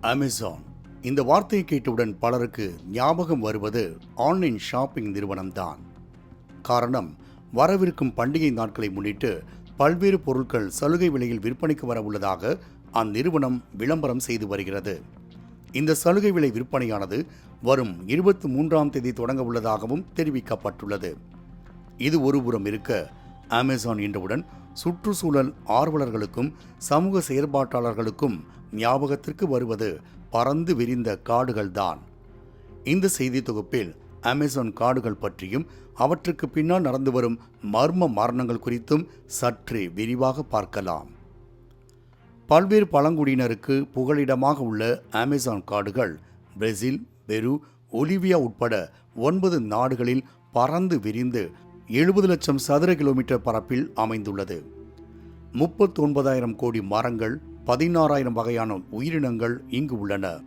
Amazon இந்த வார்த்தையை கேட்டவுடன் பலருக்கு ஞாபகம் வருவது ஆன்லைன் ஷாப்பிங் நிறுவனம்தான். காரணம் வரவிருக்கும் பண்டிகை நாட்களை முன்னிட்டு பல்வேறு பொருட்கள் சலுகை விலையில் விற்பனைக்கு வர உள்ளதாக அந்நிறுவனம் விளம்பரம் செய்து வருகிறது. இந்த சலுகை விலை விற்பனையானது வரும் இருபத்தி மூன்றாம் தேதி தொடங்க உள்ளதாகவும் தெரிவிக்கப்பட்டுள்ளது. இது ஒருபுறம் இருக்க அமேசான் என்றவுடன் சுற்றுச்சூழல் ஆர்வலர்களுக்கும் சமூக செயற்பாட்டாளர்களுக்கும் ஞாபகத்திற்கு வருவது பறந்து விரிந்த காடுகள்தான். இந்த செய்தி தொகுப்பில் அமேசான் காடுகள் பற்றியும் அவற்றுக்கு பின்னால் நடந்து வரும் மர்ம மரணங்கள் குறித்தும் சற்று விரிவாக பார்க்கலாம். பல்வேறு பழங்குடியினருக்கு புகலிடமாக உள்ள அமேசான் காடுகள் பிரேசில் பெரு ஒலிவியா உட்பட ஒன்பது நாடுகளில் பறந்து விரிந்து எழுபது லட்சம் சதுர கிலோமீட்டர் பரப்பில் அமைந்துள்ளது. முப்பத்தி ஒன்பதாயிரம் கோடி மரங்கள் பதினாறாயிரம் வகையான உயிரினங்கள் இங்கு உள்ளன.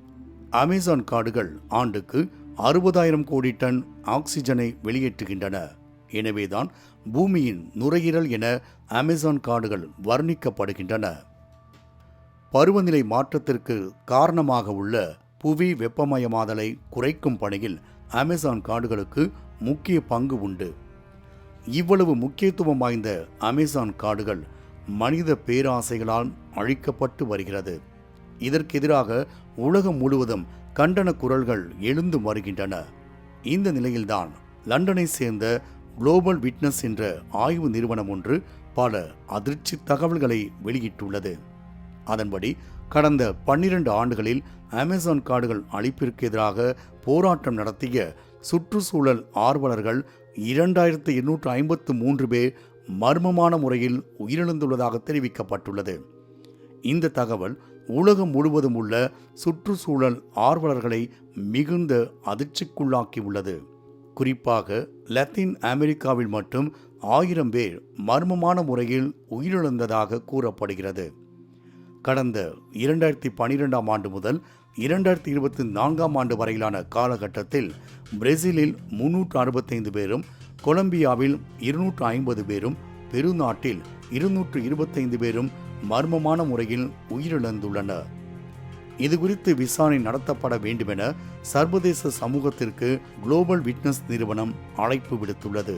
அமேசான் காடுகள் ஆண்டுக்கு அறுபதாயிரம் கோடி டன் ஆக்சிஜனை வெளியேற்றுகின்றன. எனவேதான் பூமியின் நுரையீரல் என அமேசான் காடுகள் வர்ணிக்கப்படுகின்றன. பருவநிலை மாற்றத்திற்கு காரணமாக உள்ள புவி வெப்பமயமாதலை குறைக்கும் பணியில் அமேசான் காடுகளுக்கு முக்கிய பங்கு உண்டு. இவ்வளவு முக்கியத்துவம் வாய்ந்த அமேசான் காடுகள் மனித பேராசைகளால் அழிக்கப்பட்டு வருகிறது. இதற்கெதிராக உலகம் முழுவதும் கண்டன குரல்கள் எழுந்து வருகின்றன. இந்த நிலையில்தான் லண்டனை சேர்ந்த குளோபல் விட்னஸ் என்ற ஆய்வு நிறுவனம் ஒன்று பல அதிர்ச்சி தகவல்களை வெளியிட்டுள்ளது. அதன்படி கடந்த பன்னிரண்டு ஆண்டுகளில் அமேசான் காடுகள் அழிப்பிற்கு எதிராக போராட்டம் நடத்திய சுற்றுச்சூழல் ஆர்வலர்கள் இரண்டாயிரத்து எண்ணூற்று ஐம்பத்து மூன்று பேர் மர்மமான முறையில் உயிரிழந்துள்ளதாக தெரிவிக்கப்பட்டுள்ளது. இந்த தகவல் உலகம் முழுவதும் உள்ள சுற்றுச்சூழல் ஆர்வலர்களை மிகுந்த அதிர்ச்சிக்குள்ளாக்கியுள்ளது. குறிப்பாக லத்தீன் அமெரிக்காவில் மட்டும் ஆயிரம் பேர் மர்மமான முறையில் உயிரிழந்ததாக கூறப்படுகிறது. கடந்த இரண்டாயிரத்தி பனிரெண்டாம் ஆண்டு முதல் இரண்டாயிரத்தி இருபத்தி நான்காம் ஆண்டு வரையிலான காலகட்டத்தில் பிரேசிலில் முன்னூற்று அறுபத்தைந்து பேரும் கொலம்பியாவில் இருநூற்று ஐம்பது பேரும் பெருநாட்டில் இருநூற்று இருபத்தைந்து பேரும் மர்மமான முறையில் உயிரிழந்துள்ளனர். இது குறித்து விசாரணை நடத்தப்பட வேண்டுமென சர்வதேச சமூகத்திற்கு குளோபல் விட்னஸ் நிறுவனம் அழைப்பு விடுத்துள்ளது.